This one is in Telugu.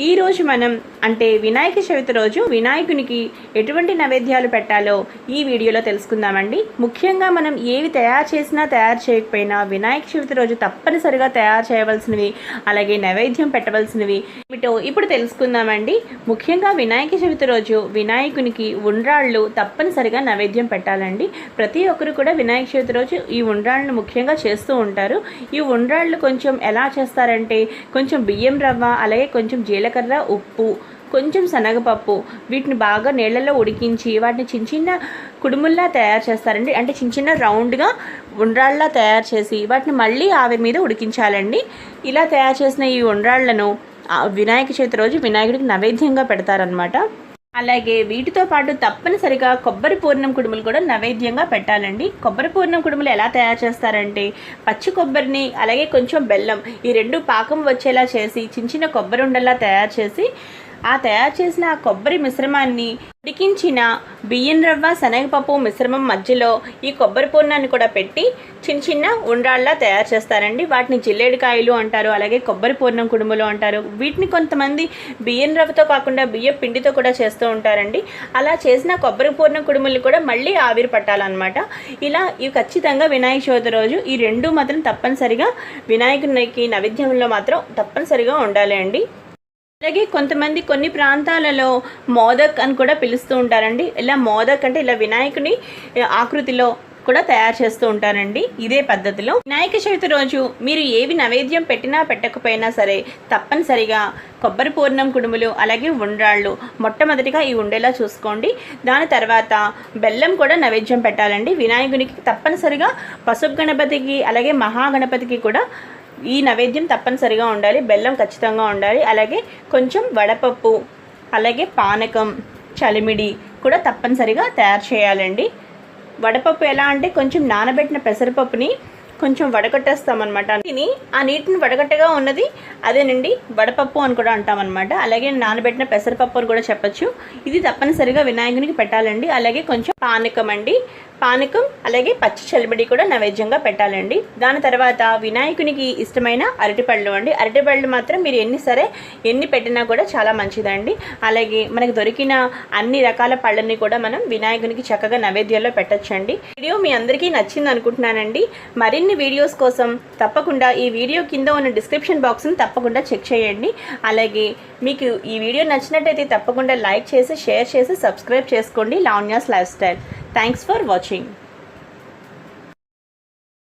ఈరోజు మనం అంటే వినాయక చవితి రోజు వినాయకునికి ఎటువంటి నైవేద్యాలు పెట్టాలో ఈ వీడియోలో తెలుసుకుందామండి. ముఖ్యంగా మనం ఏవి తయారు చేసినా తయారు చేయకపోయినా వినాయక చవితి రోజు తప్పనిసరిగా తయారు చేయవలసినవి అలాగే నైవేద్యం పెట్టవలసినవి ఏమిటో ఇప్పుడు తెలుసుకుందామండి. ముఖ్యంగా వినాయక చవితి రోజు వినాయకునికి ఉండ్రాళ్ళు తప్పనిసరిగా నైవేద్యం పెట్టాలండి. ప్రతి ఒక్కరు కూడా వినాయక చవితి రోజు ఈ ఉండ్రాళ్ళను ముఖ్యంగా చేస్తూ ఉంటారు. ఈ ఉండ్రాళ్ళు కొంచెం ఎలా చేస్తారంటే కొంచెం బియ్యం రవ్వ అలాగే కొంచెం జీలకర్ర ఉప్పు కొంచెం శనగపప్పు. వీటిని బాగా నీళ్ళలో ఉడికించి వాటిని చిన్న చిన్న కుడుముల్లా తయారు చేస్తారండి. అంటే చిన్న చిన్న రౌండ్గా ఉండ్రాళ్ళలా తయారు చేసి వాటిని మళ్ళీ ఆవిరి మీద ఉడికించాలండి. ఇలా తయారు చేసిన ఈ ఉండ్రాళ్ళను వినాయక చవితి రోజు వినాయకుడికి నైవేద్యంగా పెడతారనమాట అలాగే వీటితో పాటు తప్పనిసరిగా కొబ్బరి పూర్ణం కుడుములు కూడా నైవేద్యంగా పెట్టాలండి. కొబ్బరి పూర్ణం కుడుములు ఎలా తయారు చేస్తారంటే పచ్చి కొబ్బరిని అలాగే కొంచెం బెల్లం ఈ రెండు పాకం వచ్చేలా చేసి చిన్న చిన్న కొబ్బరి ఉండేలా తయారు చేసి ఆ తయారు చేసిన ఆ కొబ్బరి మిశ్రమాన్ని ఉడికించిన బియ్యం రవ్వ శనగపప్పు మిశ్రమం మధ్యలో ఈ కొబ్బరి పూర్ణాన్ని కూడా పెట్టి చిన్న చిన్న ఉండ్రాళ్ళ తయారు చేస్తారండి. వాటిని జిల్లేడికాయలు అంటారు అలాగే కొబ్బరి పూర్ణం కుడుములు అంటారు. వీటిని కొంతమంది బియ్యం రవ్వతో కాకుండా బియ్యం పిండితో కూడా చేస్తూ ఉంటారండి. అలా చేసిన కొబ్బరి పూర్ణం కుడుములు కూడా మళ్ళీ ఆవిరి పట్టాలన్నమాట. ఇలా ఇవి ఖచ్చితంగా వినాయక చవితి రోజు ఈ రెండు మాత్రం తప్పనిసరిగా వినాయకునికి నైవేద్యంలో మాత్రం తప్పనిసరిగా ఉండాలి అండి అలాగే కొంతమంది కొన్ని ప్రాంతాలలో మోదక్ అని కూడా పిలుస్తూ ఉంటారండి. ఇలా మోదక్ అంటే ఇలా వినాయకుని ఆకృతిలో కూడా తయారు చేస్తూ ఉంటారండి. ఇదే పద్ధతిలో. వినాయక చవితి రోజు మీరు ఏవి నైవేద్యం పెట్టినా పెట్టకపోయినా సరే తప్పనిసరిగా కొబ్బరి పూర్ణం కుడుములు అలాగే ఉండ్రాళ్ళు మొట్టమొదటిగా ఈ ఉండేలా చూసుకోండి. దాని తర్వాత బెల్లం కూడా నైవేద్యం పెట్టాలండి. వినాయకునికి తప్పనిసరిగా పసుపు గణపతికి అలాగే మహాగణపతికి కూడా ఈ నైవేద్యం తప్పనిసరిగా ఉండాలి. బెల్లం ఖచ్చితంగా ఉండాలి. అలాగే కొంచెం వడపప్పు అలాగే పానకం చలిమిడి కూడా తప్పనిసరిగా తయారు చేయాలండి. వడపప్పు ఎలా అంటే కొంచెం నానబెట్టిన పెసరపప్పుని కొంచెం వడగట్టేస్తామన్నమాట. తిని ఆ నీటిని వడగట్టగా ఉన్నది అదేనండి వడపప్పు అని కూడా అంటామన్నమాట. అలాగే నానబెట్టిన పెసరపప్పు అని కూడా చెప్పచ్చు. ఇది తప్పనిసరిగా వినాయకునికి పెట్టాలండి. అలాగే కొంచెం పానకం అండి. పానకం అలాగే పచ్చి చల్లబడి కూడా నైవేద్యంగా పెట్టాలండి. దాని తర్వాత వినాయకునికి ఇష్టమైన అరటిపళ్ళు అండి. అరటిపళ్ళు మాత్రం మీరు ఎన్ని సరే ఎన్ని పెట్టినా కూడా చాలా మంచిదండి. అలాగే మనకు దొరికిన అన్ని రకాల పళ్ళని కూడా మనం వినాయకునికి చక్కగా నైవేద్యంలో పెట్టచ్చండి. వీడియో మీ అందరికీ నచ్చింది అనుకుంటున్నానండి మరిన్ని మరిన్ని వీడియోస్ కోసం తప్పకుండా ఈ వీడియో కింద ఉన్న డిస్క్రిప్షన్ బాక్స్ని తప్పకుండా చెక్ చేయండి. అలాగే మీకు ఈ వీడియో నచ్చినట్టయితే తప్పకుండా లైక్ చేసి షేర్ చేసి సబ్స్క్రైబ్ చేసుకోండి. Lavanya's life style. Thanks for watching